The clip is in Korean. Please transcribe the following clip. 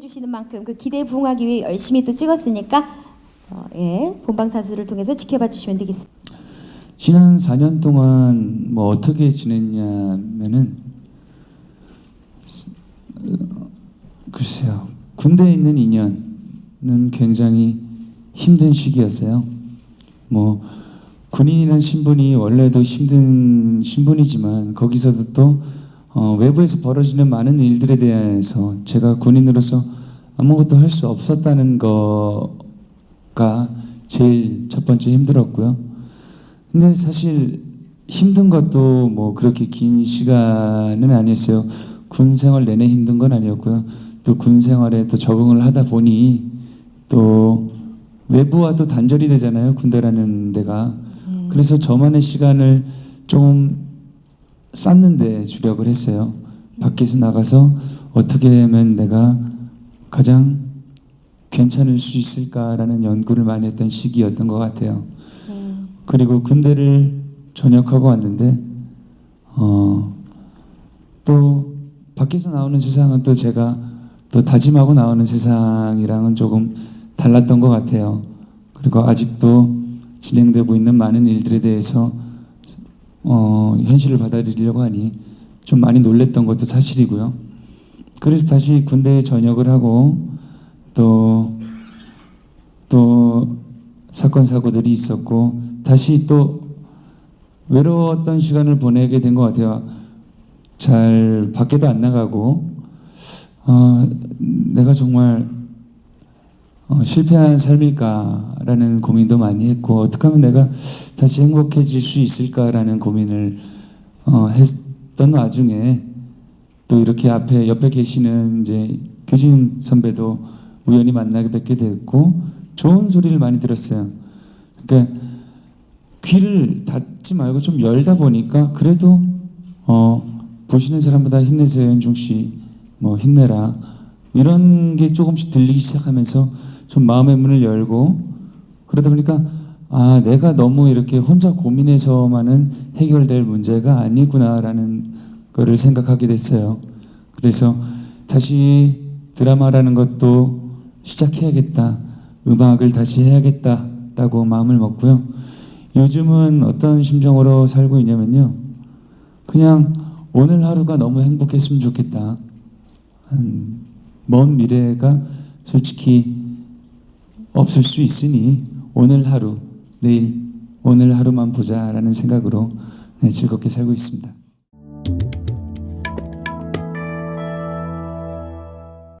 해주시는 만큼 그 기대에 부응하기 위해 열심히 또 찍었으니까 어, 예 본방사수를 통해서 지켜봐 주시면 되겠습니다. 지난 4년 동안 뭐 어떻게 지냈냐면은 어, 글쎄요 군대에 있는 2년은 굉장히 힘든 시기였어요. 뭐 군인이라는 신분이 원래도 힘든 신분이지만 거기서도 또 어, 외부에서 벌어지는 많은 일들에 대해서 제가 군인으로서 아무것도 할 수 없었다는 거가 제일 첫 번째 힘들었고요. 근데 사실 힘든 것도 뭐 그렇게 긴 시간은 아니었어요. 군 생활 내내 힘든 건 아니었고요. 또 군 생활에 또 적응을 하다 보니 또 외부와 또 단절이 되잖아요. 군대라는 데가. 그래서 저만의 시간을 좀 쌓는데 주력을 했어요. 밖에서 나가서 어떻게 하면 내가 가장 괜찮을 수 있을까라는 연구를 많이 했던 시기였던 것 같아요. 네. 그리고 군대를 전역하고 왔는데 어, 또 밖에서 나오는 세상은 또 제가 또 다짐하고 나오는 세상이랑은 조금 달랐던 것 같아요. 그리고 아직도 진행되고 있는 많은 일들에 대해서 어, 현실을 받아들이려고 하니 좀 많이 놀랬던 것도 사실이고요. 그래서 다시 군대에 전역을 하고 또 또 사건 사고들이 있었고 다시 또 외로웠던 시간을 보내게 된 것 같아요. 잘 밖에도 안 나가고 어, 내가 정말 어, 실패한 삶일까라는 고민도 많이 했고 어떻게 하면 내가 다시 행복해질 수 있을까라는 고민을 어, 했던 와중에 또 이렇게 앞에 옆에 계시는 이제 교진 선배도 우연히 만나게 뵙게 됐고 좋은 소리를 많이 들었어요. 그러니까 귀를 닫지 말고 좀 열다 보니까 그래도 어, 보시는 사람보다 힘내세요 연중 씨, 뭐 힘내라 이런 게 조금씩 들리기 시작하면서 좀 마음의 문을 열고 그러다 보니까 아 내가 너무 이렇게 혼자 고민해서만은 해결될 문제가 아니구나라는 거를 생각하게 됐어요. 그래서 다시 드라마라는 것도 시작해야겠다. 음악을 다시 해야겠다라고 마음을 먹고요. 요즘은 어떤 심정으로 살고 있냐면요. 그냥 오늘 하루가 너무 행복했으면 좋겠다. 한먼 미래가 솔직히 없을 수 있으니 오늘 하루, 내일 오늘 하루만 보자라는 생각으로 네, 즐겁게 살고 있습니다.